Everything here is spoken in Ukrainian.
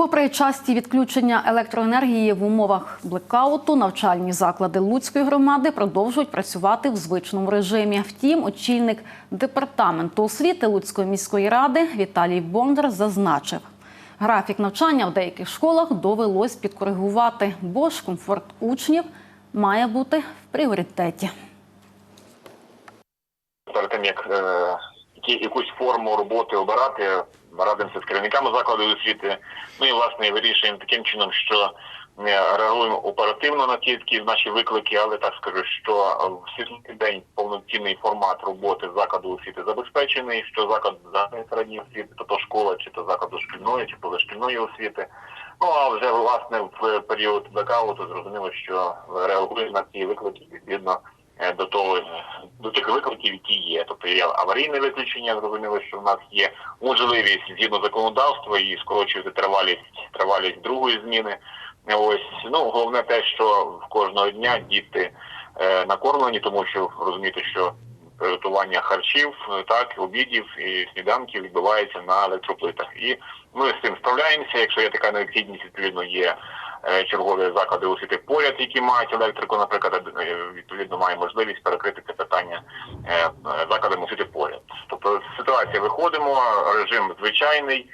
Попри часті відключення електроенергії в умовах блекауту, навчальні заклади Луцької громади продовжують працювати в звичному режимі. Втім, очільник департаменту освіти Луцької міської ради Віталій Бондар зазначив, графік навчання в деяких школах довелось підкоригувати, бо ж комфорт учнів має бути в пріоритеті. перед тим як е, якусь форму роботи обирати, радимося з керівниками закладу освіти. Ну і власне вирішуємо таким чином, що е, реагуємо оперативно на ті такі наші виклики, але так скажу, що в світлий день повноцінний формат роботи закладу освіти забезпечений, що заклад загальної середньої освіти, то, то школа, чи то закладу шкільної, чи позашкільної освіти. Ну а вже власне в період блекауту зрозуміло, що реагуємо на ці виклики відповідно е, до того е, до тих викликів, які є. Тобто є аварійне виключення, зрозуміло, що в нас є можливість згідно законодавства і скорочувати тривалість тривалість другої зміни. Ось ну головне те, що в кожного дня діти е, накормлені, тому що розумієте, що приготування харчів, е, так обідів і сніданків відбувається на електроплитах. І ми з цим справляємося. Якщо є така необхідність, відповідно є чергові заклади освіти поряд, які мають електрику, наприклад, е, відповідно має можливість перекрити це питання е, е, закладами освіти поряд. Тобто з ситуації виходимо, режим звичайний.